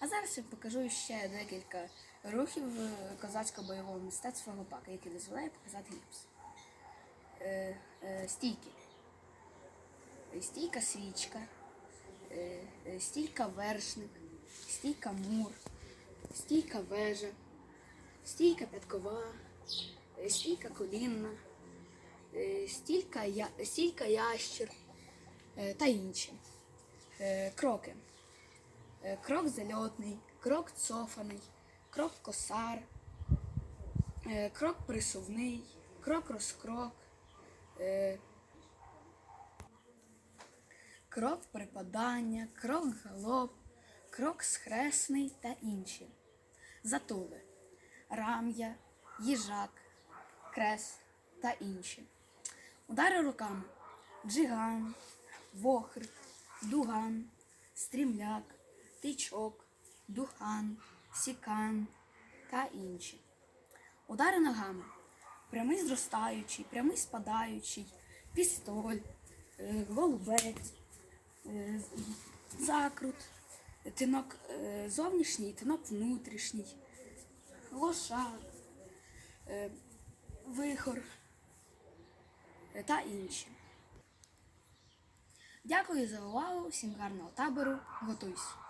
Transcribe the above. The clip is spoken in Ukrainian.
А зараз я покажу ще декілька рухів е, козацького бойового мистецтва гопака, які дозволяє показати гіпс. Е, е, стійки. Е, Стійка свічка, е, е, стійка вершник, стійка мур, стійка вежа, стійка п'яткова, стійка колінна, е, стійка, я, стійка ящір е, та інші. Е, Кроки. Е, Крок зальотний, крок цофаний, крок косар, е, крок присувний, крок розкрок, е, крок припадання, крок галоп, крок схресний та інші. Затули, рам'я, їжак, крес та інші. Удари руками джиган, вохр, дуган, стрімляк, тичок, духан, сікан та інші. Удари ногами прямий зростаючий, прямий спадаючий, пістоль, е, голубець, е, закрут, тинок е, зовнішній, тинок внутрішній, лошак, е, вихор та інші. Дякую за увагу, всім гарного табору, готуйся!